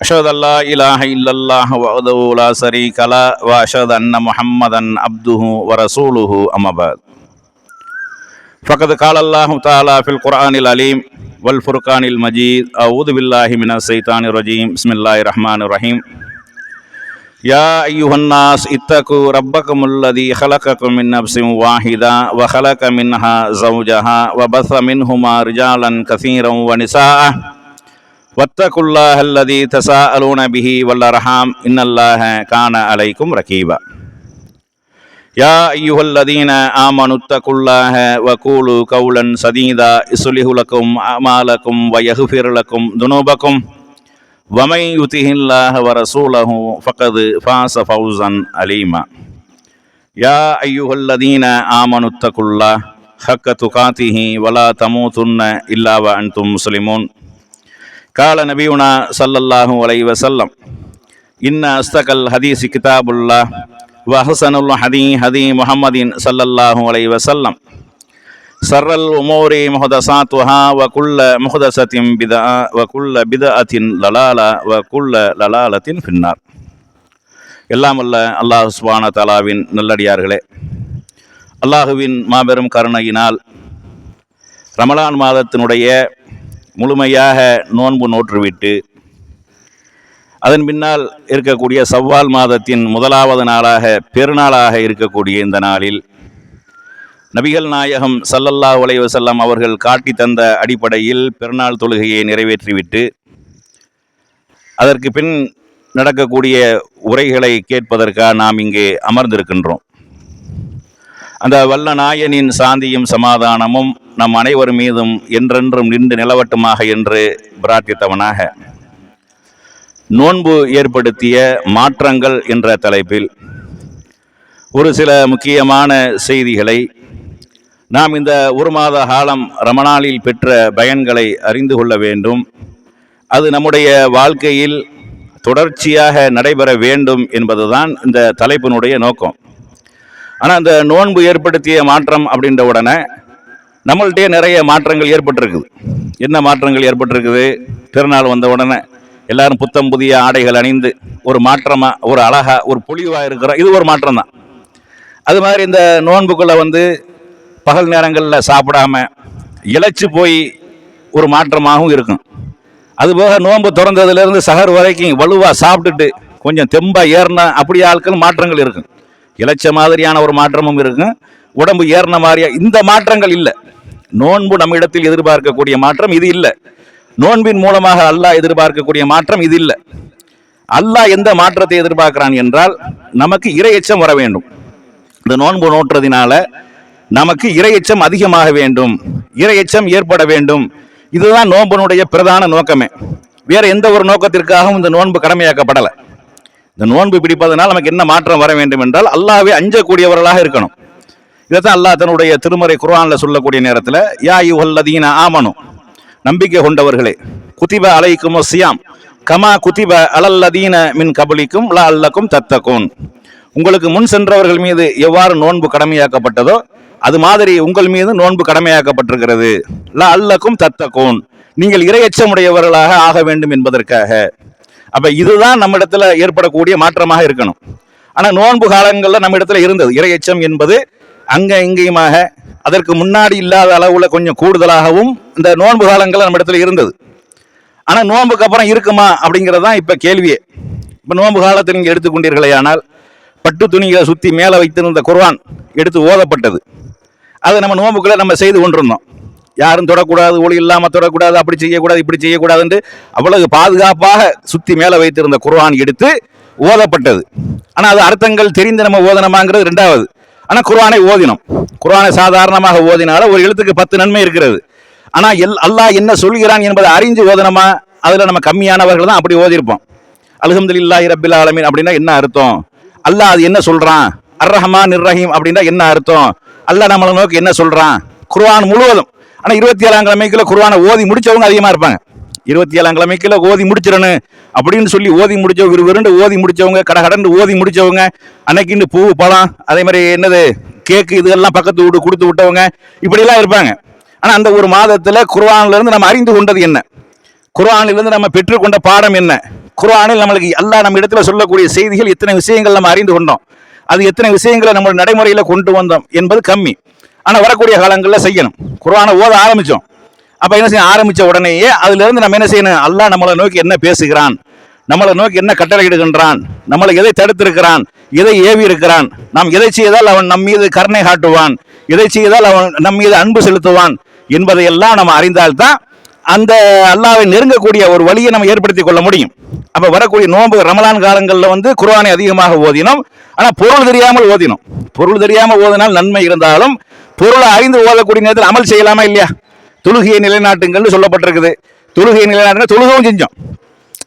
أشهد أن لا إله إلا الله وحده لا شريك له وأشهد أن محمدا عبده ورسوله أما بعد. فقد قال الله تعالى في القرآن العليم والفرقان المجيد أعوذ بالله من الشيطان الرجيم. بسم الله الرحمن الرحيم. يا أيها الناس اتقوا ربكم الذي خلقكم من نفس واحدة وخلق منها زوجها وبث منهما رجالا كثيرا ونساء. واتقوا الله الذي تساءلون به والأرحام إن الله كان عليكم رقيبا يا أيها الذين آمنوا اتقوا الله وقولوا قولا سديدا يصلح لكم أعمالكم ويغفر لكم ذنوبكم ومن يطع الله ورسوله فقد فاز فوزا عليما يا أيها الذين آمنوا اتقوا الله حق تقاته ولا تموتن إلا وأنتم مسلمون கால நபியுனா சல்லல்லாஹும் அலை வசல்லம் இன்ன அஸ்தகல் ஹதீஸ் கிதாபுல்லா வஹசனுல் ஹதி ஹதி முஹம்மதின் சல்லல்லாஹும் அலை வசல்லம் சர்ரல் உமோரி முஹதசாத்வஹா வகுல்ல முஹதசத்தின் பிதா வகுல்ல பிதஅத்தின் லலாலா வகுல்ல லலாலத்தின் பின்னார் எல்லாமல்ல அல்லாஹ் சுபான தலாவின் நல்லடியார்களே அல்லாஹுவின் மாபெரும் கருணையினால் ரமலான் மாதத்தினுடைய முழுமையாக நோன்பு நோற்றுவிட்டு அதன் பின்னால் இருக்கக்கூடிய சவ்வால் மாதத்தின் முதலாவது நாளாக பெருநாளாக இருக்கக்கூடிய இந்த நாளில் நபிகள் நாயகம் சல்லல்லா உலைவ செல்லம் அவர்கள் காட்டி தந்த அடிப்படையில் பெருநாள் தொழுகையை நிறைவேற்றிவிட்டு அதற்கு பின் நடக்கக்கூடிய உரைகளை கேட்பதற்காக நாம் இங்கே அமர்ந்திருக்கின்றோம். அந்த வல்ல நாயனின் சாந்தியும் சமாதானமும் நம் அனைவர் மீதும் என்றென்றும் நின்று நிலவட்டுமாக என்று பிரார்த்தித்தவனாக. நோன்பு ஏற்படுத்திய மாற்றங்கள் என்ற தலைப்பில் ஒரு சில முக்கியமான செய்திகளை நாம் இந்த ஒரு மாத காலம் ரமணாலில் பெற்ற பயன்களை அறிந்து கொள்ள வேண்டும். அது நம்முடைய வாழ்க்கையில் தொடர்ச்சியாக நடைபெற வேண்டும் என்பதுதான் இந்த தலைப்பினுடைய நோக்கம். ஆனால் அந்த நோன்பு ஏற்படுத்திய மாற்றம் அப்படின்ற உடனே நம்மள்கிட்டயே நிறைய மாற்றங்கள் ஏற்பட்டிருக்குது. என்ன மாற்றங்கள் ஏற்பட்டிருக்குது? திருநாள் வந்த உடனே எல்லாரும் புத்தம் புதிய ஆடைகள் அணிந்து ஒரு மாற்றமாக ஒரு அழகாக ஒரு பொலிவாக இருக்கிறோம் இது ஒரு மாற்றம் தான் அது மாதிரி இந்த நோன்புக்குள்ளே வந்து பகல் நேரங்களில் சாப்பிடாம இழைச்சி போய் ஒரு மாற்றமாகவும் இருக்கும். அதுபோக நோன்பு திறந்ததுலேருந்து சகர் வரைக்கும் வலுவாக சாப்பிட்டுட்டு கொஞ்சம் தெம்பாக ஏறின அப்படி ஆட்கள் மாற்றங்கள் இருக்கும். இளைச்ச மாதிரியான ஒரு மாற்றமும் இருக்கும். உடம்பு ஏறின மாதிரியா இந்த மாற்றங்கள் இல்லை. நோன்பு நம்மிடத்தில் எதிர்பார்க்கக்கூடிய மாற்றம் இது இல்லை. நோன்பின் மூலமாக அல்லாஹ் எதிர்பார்க்கக்கூடிய மாற்றம் இது இல்லை. அல்லாஹ் எந்த மாற்றத்தை எதிர்பார்க்கிறான் என்றால் நமக்கு இரையச்சம் வர வேண்டும். இந்த நோன்பு நோட்டுறதுனால நமக்கு இரையச்சம் அதிகமாக வேண்டும். இரையச்சம் ஏற்பட வேண்டும். இதுதான் நோன்பனுடைய பிரதான நோக்கமே. வேற எந்த ஒரு நோக்கத்திற்காகவும் இந்த நோன்பு கடமையாக்கப்படலை. இந்த நோன்பு பிடிப்பதனால் நமக்கு என்ன மாற்றம் வர வேண்டும் என்றால் அல்லாவே அஞ்சக்கூடியவர்களாக இருக்கணும். இதைத்தான் அல்லாஹ் தன்னுடைய திருமறை குரானில் சொல்லக்கூடிய நேரத்தில் யா யுஹல்லதீன ஆமனும் நம்பிக்கை கொண்டவர்களே குதிப அலைக்கும் சியாம் கமா குதிப அலல்லதீன மின் கபலிக்கும் லா அல்லக்கும் தத்தக்கும் உங்களுக்கு முன் சென்றவர்கள் மீது எவ்வாறு நோன்பு கடமையாக்கப்பட்டதோ அது மாதிரி உங்கள் மீது நோன்பு கடமையாக்கப்பட்டிருக்கிறது லா அல்லக்கும் தத்தக்கும் நீங்கள் இரையச்சமுடையவர்களாக ஆக வேண்டும் என்பதற்காக அப்ப இதுதான் நம்ம இடத்துல ஏற்படக்கூடிய மாற்றமாக இருக்கணும். ஆனா நோன்பு காலங்களில் நம்ம இடத்துல இருந்தது இரையச்சம் என்பது அங்க இங்கேயுமாக அதற்கு முன்னாடி இல்லாத அளவுல கொஞ்சம் கூடுதலாகவும் இந்த நோன்பு காலங்கள் நம்ம இடத்துல இருந்தது. ஆனால் நோன்புக்கு அப்புறம் இருக்குமா அப்படிங்கிறது தான் இப்ப கேள்வியே. இப்ப நோன்பு காலத்தில் நீங்க எடுத்துக்கொண்டீர்களே ஆனால் பட்டு துணிகளை சுத்தி மேலே வைத்திருந்த குர்வான் எடுத்து ஓதப்பட்டது. அதை நம்ம நோம்புக்குள்ளே நம்ம செய்து கொண்டிருந்தோம். யாரும் தொடக்கூடாது ஒளி இல்லாமல் தொடக்கூடாது அப்படி செய்யக்கூடாது இப்படி செய்யக்கூடாதுன்ட்டு அவ்வளவு பாதுகாப்பாக சுத்தி மேலே வைத்திருந்த குர்வான் எடுத்து ஓதப்பட்டது. ஆனால் அது அர்த்தங்கள் தெரிந்து நம்ம ஓதனமாங்கிறது ரெண்டாவது. ஆனால் குர்ஆனை ஓதினோம். குர்ஆனை சாதாரணமாக ஓதினால ஒரு எழுத்துக்கு பத்து நன்மை இருக்கிறது. ஆனால் எல் அல்லாஹ் என்ன சொல்கிறான் என்பதை அறிஞ்சு ஓதனமா அதில் நம்ம கம்மியானவர்கள் தான் அப்படி ஓதிருப்போம் அல்ஹம்துலில்லாஹி ரபில் ஆலமின் அப்படின்னா என்ன அர்த்தம்? அல்லாஹ் அது என்ன சொல்கிறான் அர் ரஹ்மான் இர் ரஹீம் அப்படின்னா என்ன அர்த்தம்? அல்லாஹ் நம்மளை நோக்கி என்ன சொல்கிறான் குர்ஆன் முழுவதும். ஆனால் இருபத்தி ஏழாம் கிழமைக்குள்ள குர்ஆனை ஓதி முடிச்சவங்க அதிகமாக இருப்பாங்க. இருபத்தி ஏழாம் கிழமைக்குள்ள ஓதி முடிச்சிடணும் அப்படின்னு சொல்லி ஓதி முடிச்சவங்க விறுவிறுண்டு ஓதி முடிச்சவங்க கடை ஓதி முடிச்சவங்க அன்னைக்குன்னு பூ பழம் அதே மாதிரி என்னது கேக்கு இதெல்லாம் பக்கத்து வீடு கொடுத்து விட்டவங்க இப்படிலாம் இருப்பாங்க. ஆனால் அந்த ஒரு மாதத்தில் குர்ஆனிலிருந்து நம்ம அறிந்து கொண்டது என்ன? குர்ஆனிலிருந்து நம்ம பெற்றுக்கொண்ட பாடம் என்ன? குர்ஆனில் நம்மளுக்கு எல்லா நம்ம இடத்துல சொல்லக்கூடிய செய்திகள் எத்தனை விஷயங்கள் நம்ம அறிந்து கொண்டோம். அது எத்தனை விஷயங்களை நம்ம நடைமுறையில் கொண்டு வந்தோம் என்பது கம்மி. ஆனால் வரக்கூடிய காலங்களில் செய்யணும். குர்ஆனை ஓத ஆரம்பித்தோம் அப்போ என்ன செய்ய ஆரம்பித்த உடனேயே அதுலேருந்து நம்ம என்ன செய்யணும்? அல்லாஹ் நம்மளை நோக்கி என்ன பேசுகிறான்? நம்மளை நோக்கி என்ன கட்டளை இடுகின்றான் நம்மளை எதை தடுத்திருக்கிறான்? எதை ஏவி இருக்கிறான்? நாம் எதை செய்தால் அவன் நம் மீது கருணை காட்டுவான்? எதை செய்தால் அவன் நம் மீது அன்பு செலுத்துவான்? என்பதையெல்லாம் நம்ம அறிந்தால்தான் அந்த அல்லாவை நெருங்கக்கூடிய ஒரு வழியை நம்ம ஏற்படுத்திக் கொள்ள முடியும். அப்போ வரக்கூடிய நோன்பு ரமலான் காலங்களில் வந்து குர்ஆனை அதிகமாக ஓதினோம். ஆனால் பொருள் தெரியாமல் ஓதினோம். பொருள் தெரியாமல் ஓதினால் நன்மை இருந்தாலும் பொருளை அறிந்து ஓதக்கூடிய நேரத்தில் அமல் செய்யலாமா இல்லையா? தொழுகையை நிலைநாட்டுங்கள்னு சொல்லப்பட்டிருக்குது. தொழுகையை நிலைநாட்டுங்க தொழுகவும் செஞ்சோம்.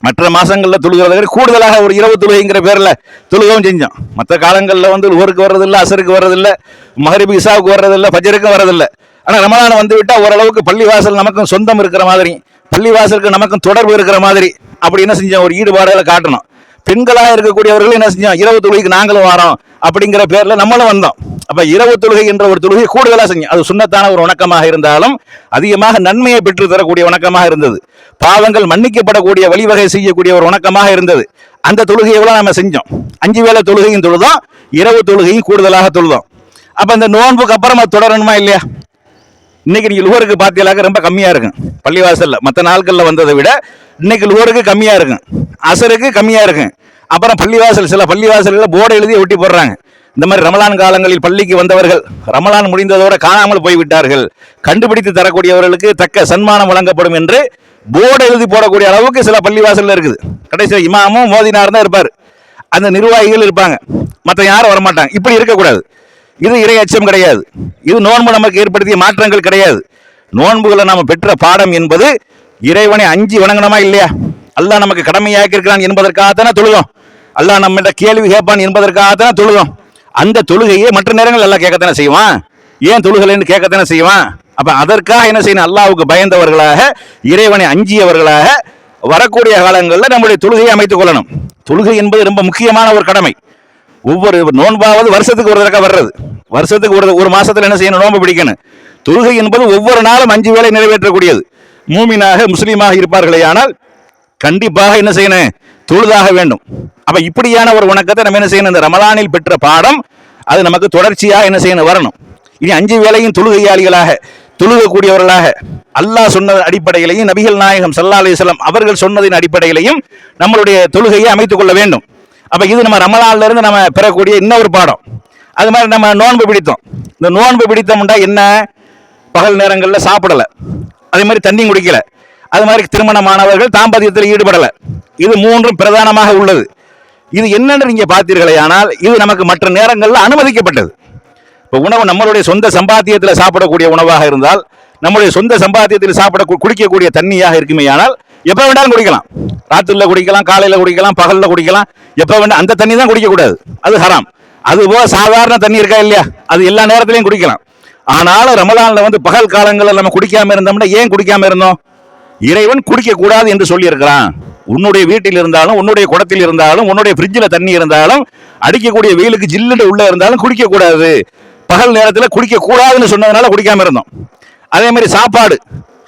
மற்ற மாதங்களில் தொழுகிறத விட கூடுதலாக ஒரு இரவு தொழுகைங்கிற பேரில் தொழுகவும் செஞ்சோம். மற்ற காலங்களில் வந்து ஊருக்கு வர்றதில்லை அசருக்கு வர்றதில்லை மகரிபு இசாவுக்கு வர்றதில்லை ஃபஜருக்கும் வர்றதில்லை. ஆனால் ரமலான் வந்து விட்டால் ஓரளவுக்கு பள்ளிவாசல் நமக்கும் சொந்தம் இருக்கிற மாதிரி பள்ளிவாசலுக்கு நமக்கும் தொடர்பு இருக்கிற மாதிரி அப்படி என்ன செஞ்சோம்? ஒரு ஈடுபாடுகளை காட்டணும். பெண்களாக இருக்கக்கூடியவர்களும் என்ன செஞ்சோம்? இரவு தொழுகைக்கு நாங்களும் வரோம் அப்படிங்கிற பேரில் நம்மளும் வந்தோம். அப்ப இரவு தொழுகை என்ற ஒரு தொழுகை கூடுதலா செஞ்சு அது சுண்ணத்தான ஒரு வணக்கமாக இருந்தாலும் அதிகமாக நன்மையை பெற்று தரக்கூடிய வணக்கமாக இருந்தது. பாவங்கள் மன்னிக்கப்படக்கூடிய வழிவகை செய்யக்கூடிய ஒரு வணக்கமாக இருந்தது. அந்த தொழுகையை எவ்வளவு நம்ம செஞ்சோம்? அஞ்சு வேலை தொழுகையும் தொழுதோம் இரவு தொழுகையும் கூடுதலாக தொழுதோம். அப்ப இந்த நோன்புக்கு அப்புறம் அது தொடரணுமா இல்லையா? இன்னைக்கு நீங்க லுகருக்கு பார்த்தீங்களாக்க ரொம்ப கம்மியா இருக்கும். பள்ளிவாசல்ல. மற்ற நாட்கள்ல வந்ததை விட இன்னைக்கு லுகருக்கு கம்மியா இருக்கும். அசருக்கு கம்மியா இருக்கும். அப்புறம் பள்ளிவாசல் சில பள்ளிவாசல்களை போர்டு எழுதி ஒட்டி போடுறாங்க. இந்த மாதிரி ரமலான் காலங்களில் பள்ளிக்கு வந்தவர்கள் ரமலான் முடிந்ததோட காணாமல் போய்விட்டார்கள். கண்டுபிடித்து தரக்கூடியவர்களுக்கு தக்க சன்மானம் வழங்கப்படும் என்று போர்டு எழுதி போடக்கூடிய அளவுக்கு சில பள்ளிவாசலில் இருக்குது. கடைசியில் இமாமும் மோதினார் தான் இருப்பார். அந்த நிர்வாகிகள் இருப்பாங்க. மற்ற யாரும் வரமாட்டாங்க. இப்படி இருக்கக்கூடாது. இது இறை அச்சம் கிடையாது. இது நோன்பு நமக்கு ஏற்படுத்திய மாற்றங்கள் கிடையாது. நோன்புகளை நாம் பெற்ற பாடம் என்பது இறைவனை அஞ்சு வணங்கணுமா இல்லையா? அல்லாஹ் நமக்கு கடமையாக்கி இருக்கிறான் என்பதற்காகத்தானே தொழுதோம். அல்லாஹ் நம்மகிட்ட கேள்வி கேட்பான் என்பதற்காகத்தானே தொழுதோம். அந்த தொழுகையை மற்ற நேரங்கள் எல்லாம் கேட்கத்தானே செய்வான்? ஏன் தொழுகலைன்னு கேட்கத்தானே செய்வான்? அப்ப அதற்காக என்ன செய்யணும்? அல்லாவுக்கு பயந்தவர்களாக இறைவனை அஞ்சியவர்களாக வரக்கூடிய காலங்களில் நம்முடைய தொழுகையை அமைத்துக் கொள்ளணும். தொழுகை என்பது ரொம்ப முக்கியமான ஒரு கடமை. ஒவ்வொரு நோன்பாவது வருஷத்துக்கு ஒரு தடவை வர்றது. வருஷத்துக்கு ஒரு ஒரு மாசத்துல என்ன செய்யணும்? நோன்பு பிடிக்கணும். தொழுகை என்பது ஒவ்வொரு நாளும் அஞ்சு வேளை நிறைவேற்றக்கூடியது. மூமினாக முஸ்லீமாக இருப்பார்களே ஆனால் கண்டிப்பாக என்ன செய்யணும்? தொழுதாக வேண்டும். அப்ப இப்படியான ஒரு வணக்கத்தை நம்ம என்ன செய்யணும்? இந்த ரமலானில் பெற்ற பாடம் அது நமக்கு தொடர்ச்சியாக என்ன செய்யணும்? வரணும். இனி அஞ்சு வேளையும் தொழுகையாளிகளாக தொழுகக்கூடியவர்களாக அல்லாஹ் சொன்ன அடிப்படையிலையும் நபிகள் நாயகம் சல்லா அலிஸ்லாம் அவர்கள் சொன்னதின் அடிப்படையிலையும் நம்மளுடைய தொழுகையை அமைத்துக் கொள்ள வேண்டும். அப்ப இது நம்ம ரமலான்ல இருந்து நம்ம பெறக்கூடிய இன்னொரு பாடம். அது மாதிரி நம்ம நோன்பு பிடித்தோம். இந்த நோன்பு பிடித்தோம்னா என்ன? பகல் நேரங்களில் சாப்பிடல. அதே மாதிரி தண்ணி குடிக்கல. அது மாதிரி திருமணமானவர்கள் தாம்பத்தியத்தில் ஈடுபடல. இது மூன்றும் பிரதானமாக உள்ளது. இது என்னென்று நீங்கள் பார்த்தீர்களே ஆனால் இது நமக்கு மற்ற நேரங்களில் அனுமதிக்கப்பட்டது. இப்போ உணவு நம்மளுடைய சொந்த சம்பாத்தியத்தில் சாப்பிடக்கூடிய உணவாக இருந்தால் நம்முடைய சொந்த சம்பாத்தியத்தில் சாப்பிட குடிக்கக்கூடிய தண்ணியாக இருக்குமே ஆனால் எப்போ வேண்டாலும் குடிக்கலாம். ராத்திரில குடிக்கலாம் காலையில் குடிக்கலாம் பகலில் குடிக்கலாம் எப்போ வேண்டாம் அந்த தண்ணி தான் குடிக்கக்கூடாது. அது ஹராம். அது போக சாதாரண தண்ணி இருக்கா இல்லையா? அது எல்லா நேரத்திலையும் குடிக்கலாம். ஆனாலும் ரமலானில் வந்து பகல் காலங்களில் நம்ம குடிக்காம இருந்தோம்னா ஏன் குடிக்காம இருந்தோம்? இறைவன் குடிக்கக்கூடாது என்று சொல்லியிருக்கிறான். உன்னுடைய வீட்டில் இருந்தாலும் உன்னுடைய குடத்தில் இருந்தாலும் உன்னுடைய ஃப்ரிட்ஜில் தண்ணி இருந்தாலும் அடிக்கக்கூடிய வெயிலுக்கு ஜில்லுன்னு உள்ளே இருந்தாலும் குடிக்கக்கூடாது. பகல் நேரத்தில் குடிக்கக்கூடாதுன்னு சொன்னதுனால குடிக்காமல் இருந்தோம். அதே மாதிரி சாப்பாடு.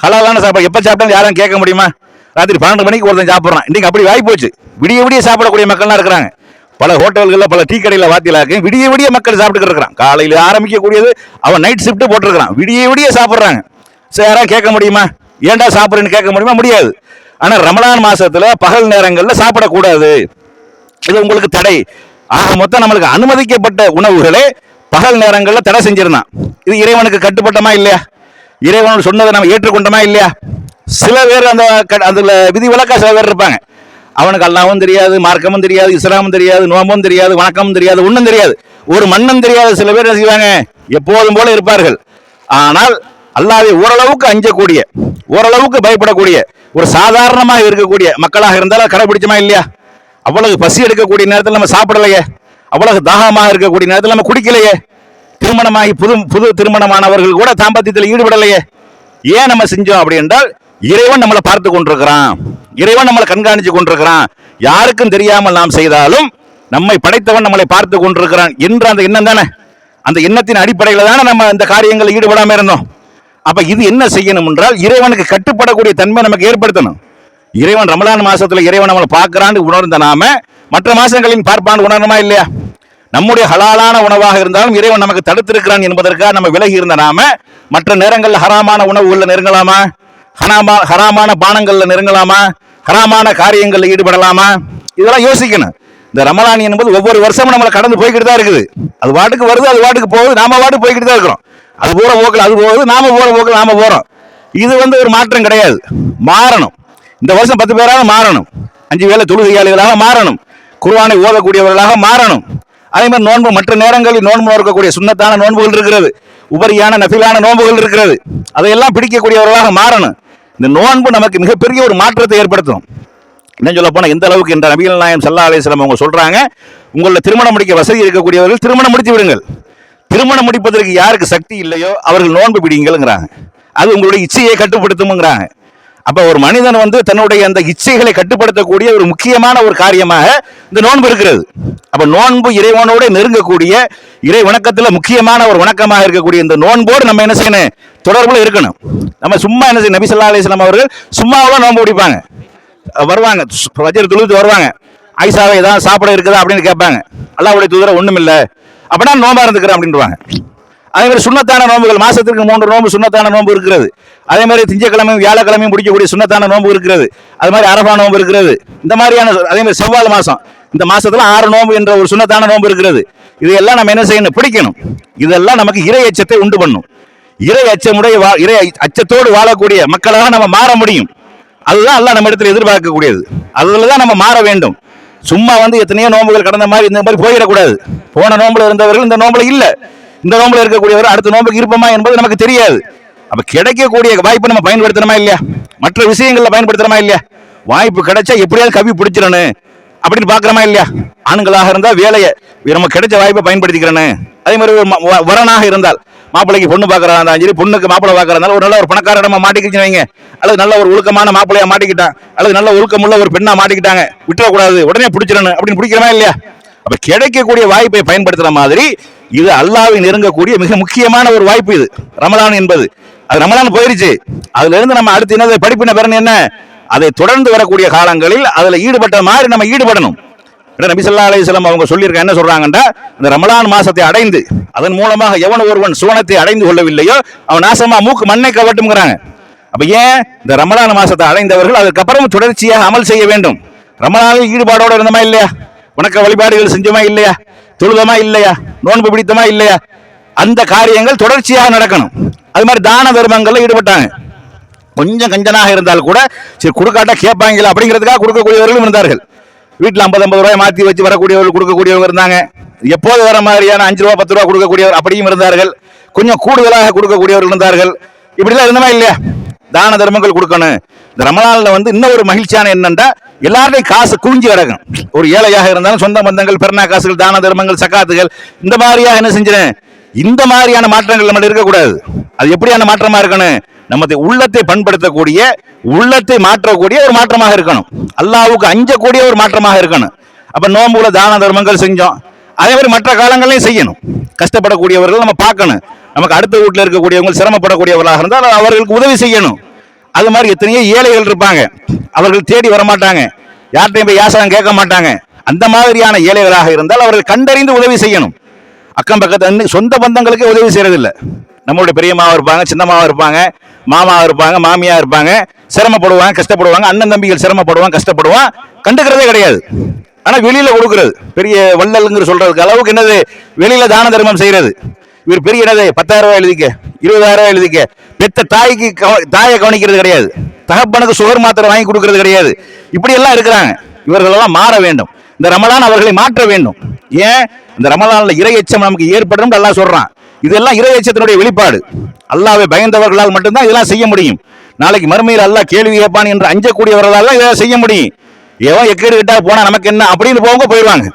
ஹலாலான சாப்பாடு. எப்போ சாப்பிட்டாலும் யாரும் கேட்க முடியுமா? ராத்திரி பன்னெண்டு மணிக்கு ஒருத்தன் சாப்பிட்றான். இன்றைக்கி அப்படி வாய் போச்சு. விடிய விடிய சாப்பிடக்கூடிய மக்கள்லாம் இருக்கிறாங்க. பல ஹோட்டல்களில் பல டீ கடையில் வாத்திலாக்கு விடிய விடிய மக்கள் சாப்பிட்டுக்கிட்டு இருக்கிறான். காலையில் ஆரம்பிக்கக்கூடியது அவன் நைட் ஷிஃப்ட் போட்டிருக்கிறான். விடிய விடிய சாப்பிட்றாங்க. சரி யாராவது கேட்க முடியுமா? ஏன்டா சாப்பிட்றேன்னு கேட்க முடியுமா? முடியாது. ஆனால் ரமலான் மாசத்துல பகல் நேரங்களில் சாப்பிடக்கூடாது. இது உங்களுக்கு தடை. ஆக மொத்தம் நம்மளுக்கு அனுமதிக்கப்பட்ட உணவுகளை பகல் நேரங்களில் தடை செஞ்சிருந்தான் இது இறைவனுக்கு கட்டுப்பட்டமா இல்லையா? இறைவன் சொன்னதை நம்ம ஏற்றுக்கொண்டோமா இல்லையா? சில பேர் அந்த அதில் விதி விளக்கா சில பேர் இருப்பாங்க. அவனுக்கு அல்லாவும் தெரியாது மார்க்கமும் தெரியாது இஸ்லாமும் தெரியாது நோம்பும் தெரியாது வணக்கமும் தெரியாது ஒன்றும் தெரியாது. ஒரு மண்ணும் தெரியாது சில பேர் என்ன செய்வாங்க? எப்போதும் போல இருப்பார்கள். ஆனால் அல்லாவை ஓரளவுக்கு அஞ்சக்கூடிய ஓரளவுக்கு பயப்படக்கூடிய ஒரு சாதாரணமாக இருக்கக்கூடிய மக்களாக இருந்தாலும் கடைபிடிச்சமா இல்லையா? அவ்வளவு பசி எடுக்கக்கூடிய நேரத்தில் நம்ம சாப்பிடலையே. அவ்வளவு தாகமாக இருக்கக்கூடிய நேரத்தில் நம்ம குடிக்கலையே. திருமணமாகி புது புது திருமணமானவர்கள் கூட தாம்பத்தியத்தில் ஈடுபடலையே. ஏன் நம்ம செஞ்சோம் அப்படி என்றால் இறைவன் நம்மளை பார்த்து கொண்டிருக்கிறான். இறைவன் நம்மளை கண்காணித்து கொண்டிருக்கிறான். யாருக்கும் தெரியாமல் நாம் செய்தாலும் நம்மை படைத்தவன் நம்மளை பார்த்து கொண்டிருக்கிறான் என்ற அந்த எண்ணம் தானே? அந்த எண்ணத்தின் அடிப்படையில் தானே நம்ம இந்த காரியங்களில் ஈடுபடாமல் இருந்தோம். அப்ப இது என்ன செய்யணும் என்றால் இறைவனுக்கு கட்டுப்படக்கூடிய தன்மை நமக்கு ஏற்படுத்தணும். இறைவன் ரமலான் மாசத்துல இறைவன் நம்மளை பார்க்கிறான்னு உணர்ந்த நாம மற்ற மாசங்களின் பார்ப்பான் உணரணுமா இல்லையா? நம்முடைய ஹலாலான உணவாக இருந்தாலும் இறைவன் நமக்கு தடுத்திருக்கிறான் என்பதற்காக நம்ம விலகி இருந்த நாம மற்ற நேரங்களில் ஹராமான உணவுகளில் நெருங்கலாமா? ஹராமா ஹராமான பானங்களில் நெருங்கலாமா? ஹராமான காரியங்களில் ஈடுபடலாமா? இதெல்லாம் யோசிக்கணும். இந்த ரமலானி என்பது ஒவ்வொரு வருஷமும் நம்மளை கடந்து போய்கிட்டு தான் இருக்குது. அது வாட்டுக்கு வருது அது வாட்டுக்கு போகுது நாம வாட்டுக்கு போய்கிட்டு தான் இருக்கிறோம். அது போகிற போக்கில் அது போகுது நாம போகிற போக்கில் நாம போகிறோம் இது வந்து ஒரு மாற்றம் கிடையாது. மாறணும். இந்த வருஷம் பத்து பேராக மாறணும். அஞ்சு வேலை தொழுகையாளிகளாக மாறணும். குருவானை ஓதக்கூடியவர்களாக மாறணும். அதே மாதிரி நோன்பு மற்ற நேரங்களில் நோன்பு நோக்கக்கூடிய சுண்ணத்தான நோன்புகள் இருக்கிறது. உபரியான நஃபிலான நோன்புகள் இருக்கிறது. அதையெல்லாம் பிடிக்கக்கூடியவர்களாக மாறணும். இந்த நோன்பு நமக்கு மிகப்பெரிய ஒரு மாற்றத்தை ஏற்படுத்தும். என்ன சொல்ல போனால் எந்த அளவுக்கு என்ற நபிகள் நாயம் சல்லா அலிஸ்லாம் அவங்க சொல்கிறாங்க உங்களில் திருமணம் முடிக்க வசதி இருக்கக்கூடியவர்கள் திருமணம் முடித்து விடுங்கள். திருமணம் முடிப்பதற்கு யாருக்கு சக்தி இல்லையோ அவர்கள் நோன்பு பிடிங்கள்ங்கிறாங்க. அது உங்களுடைய இச்சையை கட்டுப்படுத்தும்ங்கிறாங்க. அப்போ ஒரு மனிதன் வந்து தன்னுடைய அந்த இச்சைகளை கட்டுப்படுத்தக்கூடிய ஒரு முக்கியமான ஒரு காரியமாக இந்த நோன்பு இருக்கிறது. அப்போ நோன்பு இறைவனோட நெருங்கக்கூடிய இறை வணக்கத்தில் முக்கியமான ஒரு வணக்கமாக இருக்கக்கூடிய இந்த நோன்போடு நம்ம என்ன செய்யணும்? தொடர்புல இருக்கணும். நம்ம சும்மா என்ன செய்யணும்? நபி ஸல்லல்லாஹு அலைஹி அவர்கள் சும்மாவெல்லாம் நோன்பு பிடிப்பாங்க வருவாங்க. வஜர் துளுத்து வருவாங்க. ஐசாவை ஏதாவது சாப்பிட இருக்குதா அப்படின்னு கேட்பாங்க. அல்லாவுடைய தூதரை ஒன்றும் இல்லை அப்படின்னா நோம்பா இருந்துக்கிறேன் அப்படின்றாங்க அதே மாதிரி சுண்ணத்தான நோம்புகள் மாசத்திற்கு மூன்று நோம்பு சுண்ணத்தான நோம்பு இருக்கிறது. அதே மாதிரி திங்கக்கிழமையும் வியாழக்கிழமையும் முடிக்கக்கூடிய சுண்ணத்தான நோம்பு இருக்கிறது. அது மாதிரி அரபா நோம்பு இருக்கிறது. இந்த மாதிரியான அதே மாதிரி செவ்வாழ் மாசம். இந்த மாசத்துல ஆறு நோம்பு என்ற ஒரு சுண்ணத்தான நோம்பு இருக்கிறது. இதையெல்லாம் நம்ம என்ன செய்யணும்? பிடிக்கணும். இதெல்லாம் நமக்கு இறை அச்சத்தை உண்டு பண்ணும். இறை அச்சமுடைய வா- இறை அச்சத்தோடு வாழக்கூடிய மக்களாக நம்ம மாற முடியும். அதுதான் எல்லாம் நம்ம இடத்துல எதிர்பார்க்கக்கூடியது. அதில் தான் நம்ம மாற வேண்டும். சும்மா வந்து எத்தனையோ நோம்புகள் கடந்த மாதிரி இந்த மாதிரி போயிடக்கூடாது. போன நோம்பில் இருந்தவர்கள் இந்த நோம்பில் இல்லை. இந்த நோம்பில் இருக்கக்கூடியவர் அடுத்த நோம்புக்கு இருப்போமா என்பது நமக்கு தெரியாது. அப்போ கிடைக்கக்கூடிய வாய்ப்பை நம்ம பயன்படுத்தணுமா இல்லையா? மற்ற விஷயங்களில் பயன்படுத்தணுமா இல்லையா? வாய்ப்பு கிடைச்சா எப்படியாவது கவி பிடிச்சிடணும். அப்படின்னு பார்க்கறோமா இல்லையா? ஆண்களாக இருந்தா வேலையை நம்ம கிடைச்ச வாய்ப்பை பயன்படுத்திக்கிறேன்னு. அதே மாதிரி ஒரு வ- வரனாக இருந்தால் மாப்பிள்ளைக்கு பொண்ணு பார்க்கறதா இருந்தாலும் சரி பொண்ணுக்கு மாப்பிள்ளை பார்க்கறதா ஒரு நல்ல ஒரு பணக்காரடமா மாட்டிக்கிச்சுன்னு வைங்க. அல்லது நல்ல ஒரு ஒழுக்கமான மாப்பிள்ளையா மாட்டிக்கிட்டான். அல்லது நல்ல ஒழுக்கமுள்ள ஒரு பெண்ணா மாட்டிக்கிட்டாங்க. விட்டுறக்கூடாது. உடனே பிடிச்சிடணும். அப்படின்னு பிடிக்கிறமா இல்லையா? அப்ப கிடைக்கக்கூடிய வாய்ப்பை பயன்படுத்துற மாதிரி இது அல்லாவை நெருங்கக்கூடிய மிக முக்கியமான ஒரு வாய்ப்பு இது. ரமலான் என்பது. அது ரமலான் போயிருச்சு. அதுல இருந்து நம்ம அடுத்து என்னது? படிப்பின பிறன் என்ன? அதை தொடர்ந்து வரக்கூடிய காலங்களில் அதில் ஈடுபட்ட மாதிரி நம்ம ஈடுபடணும். ஏன்னா நபி ஸல்லல்லாஹு அவங்க சொல்லியிருக்க என்ன சொல்றாங்கன்னா இந்த ரமலான் மாசத்தை அடைந்து அதன் மூலமாக எவன் ஒருவன் சுவனத்தை அடைந்து கொள்ளவில்லையோ அவன் நாசமா மூக்கு மண்ணை கவட்டும்ங்கிறாங்க. அப்ப ஏன் இந்த ரமலான் மாசத்தை அடைந்தவர்கள் அதுக்கப்புறம் தொடர்ச்சியாக அமல் செய்ய வேண்டும்? ரமலானில் ஈடுபாடோட இருந்தோமா இல்லையா? வணக்க வழிபாடுகள் செஞ்சோமா இல்லையா? தொழுதமா இல்லையா? நோன்பு பிடித்தமா இல்லையா? அந்த காரியங்கள் தொடர்ச்சியாக நடக்கணும். அது மாதிரி தான தர்மங்கள்ல ஈடுபட்டாங்க. கொஞ்சம் கஞ்சனாக இருந்தால் கூட சரி கொடுக்காட்டா கேட்பாங்களா அப்படிங்கிறதுக்காக கொடுக்கக்கூடியவர்களும் இருந்தார்கள். வீட்டில் ஐம்பது ஐம்பது ரூபாய் மாற்றி வச்சு வரக்கூடியவர்கள் கொடுக்கக்கூடியவங்க இருந்தாங்க. எப்போது வர மாதிரியான அஞ்சு ரூபா பத்து ரூபா கொடுக்கக்கூடியவர் அப்படியும் இருந்தார்கள். கொஞ்சம் கூடுதலாக கொடுக்கக்கூடியவர்கள் இருந்தார்கள். இப்படிலாம் இருந்தமா இல்லையா? தான தர்மங்கள் கொடுக்கணும். இந்த ரமலானில் வந்து இன்னும் ஒரு மகிழ்ச்சியான என்னென்றா எல்லாருடையும் காசு குவிஞ்சு கிடக்கும். ஒரு ஏழையாக இருந்தாலும் சொந்த பந்தங்கள் பெருநா காசுகள் தான தர்மங்கள் சக்காத்துகள் இந்த மாதிரியாக என்ன செஞ்சேன் இந்த மாதிரியான மாற்றங்கள் நம்ம இருக்கக்கூடாது. அது எப்படியான மாற்றமாக இருக்கணும்? நமது உள்ளத்தை பண்படுத்தக்கூடிய உள்ளத்தை மாற்றக்கூடிய ஒரு மாற்றமாக இருக்கணும். அல்லாவுக்கு அஞ்சக்கூடிய ஒரு மாற்றமாக இருக்கணும். அப்போ நோம்புல தான தர்மங்கள் செஞ்சோம். அதே மாதிரி மற்ற காலங்களையும் செய்யணும். கஷ்டப்படக்கூடியவர்கள் நம்ம பார்க்கணும். நமக்கு அடுத்த வீட்டில் இருக்கக்கூடியவங்க சிரமப்படக்கூடியவர்களாக இருந்தால் அவர்களுக்கு உதவி செய்யணும். அது மாதிரி எத்தனையோ ஏழைகள் இருப்பாங்க. அவர்கள் தேடி வர மாட்டாங்க யார்கிட்டையும் போய் யாசகம் கேட்க மாட்டாங்க. அந்த மாதிரியான ஏழைகளாக இருந்தால் அவர்கள் கண்டறிந்து உதவி செய்யணும். அக்கம் பக்கத்து சொந்த பந்தங்களுக்கே உதவி செய்யறதில்லை. நம்மளுடைய பெரியம்மாவும் இருப்பாங்க சின்னம்மாவும் இருப்பாங்க. மாமா இருப்பாங்க மாமியா இருப்பாங்க சிரமப்படுவாங்க கஷ்டப்படுவாங்க அண்ணன் தம்பிகள் சிரமப்படுவாங்க கஷ்டப்படுவான் கண்டுக்கிறதே கிடையாது. ஆனா வெளியில கொடுக்கறது பெரிய வள்ளல்ங்கிற சொல்றதுக்கு அளவுக்கு என்னது? வெளியில தான தர்மம் செய்யறது. இவர் பெரிய என்னது? பத்தாயிரம் ரூபாய் எழுதிக்க இருபதாயிரம் ரூபாய் எழுதிக்க. பெத்த தாய்க்கு கவ- தாயை கவனிக்கிறது கிடையாது. தகப்பனுக்கு சுகர் மாத்திரை வாங்கி கொடுக்கறது கிடையாது. இப்படி எல்லாம் இருக்கிறாங்க. இவர்களெல்லாம் மாற வேண்டும். இந்த ரமலான் அவர்களை மாற்ற வேண்டும். ஏன்? இந்த ரமலான்ல இரையச்சம் நமக்கு ஏற்படும் நல்லா சொல்றான். இதெல்லாம் இறையச்சத்தினுடைய வெளிப்பாடு. அல்லாவை பயந்தவர்களால் மட்டும்தான் இதெல்லாம் செய்ய முடியும். நாளைக்கு மறுமையில் அல்லாஹ் கேள்வி கேட்பான் என்று அஞ்சக்கூடியவர்களால் தான் இதெல்லாம் செய்ய முடியும். எவன் எக்கேடு கிட்டா போனா நமக்கு என்ன? அப்படின்னு போவங்க போயிடுவாங்க.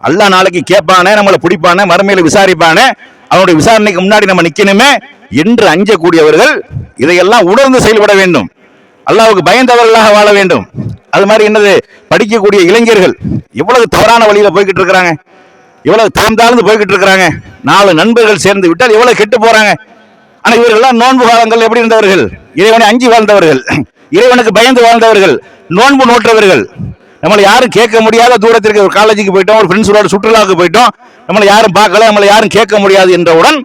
அல்லாஹ் நாளைக்கு கேட்பானே நம்மளை பிடிப்பானே மறுமையில் விசாரிப்பானே அவனுடைய விசாரணைக்கு முன்னாடி நம்ம நிக்கணுமே என்று அஞ்சக்கூடியவர்கள் இதையெல்லாம் உணர்ந்து செயல்பட வேண்டும். அல்லாவுக்கு பயந்தவர்களாக வாழ வேண்டும். அது மாதிரி என்னது? படிக்கக்கூடிய இளைஞர்கள் எவ்வளவு தவறான வழியில போய்கிட்டு இருக்கிறாங்க? இவ்வளவு தாம் தாழ்ந்து போய்கிட்டு இருக்கிறாங்க. நாலு நண்பர்கள் சேர்ந்து விட்டால் எவ்வளவு கெட்டு போறாங்க. ஆனா இவர்கள்லாம் நோன்பு காலங்கள் எப்படி இருந்தவர்கள்? இறைவனை அஞ்சி வாழ்ந்தவர்கள். இறைவனுக்கு பயந்து வாழ்ந்தவர்கள். நோன்பு நோற்றவர்கள். நம்மளை யாரும் கேட்க முடியாத தூரத்திற்கு ஒரு காலேஜுக்கு போயிட்டோம் ஒரு ஃப்ரெண்ட்ஸோட சுற்றுலாவுக்கு போயிட்டோம். நம்மளை யாரும் பார்க்கல நம்மளை யாரும் கேட்க முடியாது என்றவுடன்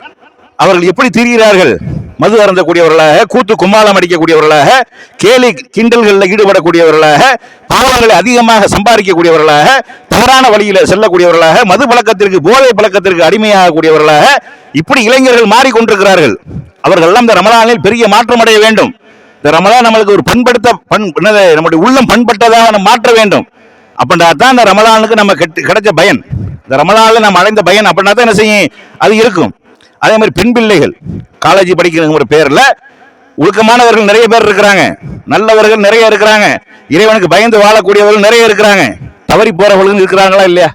அவர்கள் எப்படி திரிகிறார்கள்? மது அருந்தக்கூடியவர்களாக கூத்து கும்மாளம் அடிக்கக்கூடியவர்களாக கேலி கிண்டல்களில் ஈடுபடக்கூடியவர்களாக பாவங்களை அதிகமாக சம்பாதிக்கக்கூடியவர்களாக தவறான வழியில் செல்லக்கூடியவர்களாக மது பழக்கத்திற்கு போதை பழக்கத்திற்கு அடிமையாகக்கூடியவர்களாக இப்படி இளைஞர்கள் மாறிக்கொண்டிருக்கிறார்கள். அவர்கள் எல்லாம் இந்த ரமலானில் பெரிய மாற்றம் அடைய வேண்டும். இந்த ரமலான் நம்மளுக்கு ஒரு பண்படுத்த பண் என்னது நம்முடைய உள்ளம் பண்பட்டதாக நம்ம மாற்ற வேண்டும். அப்படின்னா தான் இந்த ரமலானுக்கு நம்ம கெட்டு- கிடைச்ச பயன். இந்த ரமலானில் நம்ம அடைந்த பயன் அப்படின்னா தான் என்ன செய்யும்? அது இருக்கும். அதே மாதிரி பெண் பிள்ளைகள் காலேஜ் படிக்கிறவங்க பேரில் ஒழுக்கமானவர்கள் நிறைய பேர் இருக்கிறாங்க. நல்லவர்கள் நிறைய இருக்கிறாங்க. இறைவனுக்கு பயந்து வாழக்கூடியவர்கள் நிறைய இருக்கிறாங்க. தவறி போறவர்களும் இருக்கிறாங்களா இல்லையா?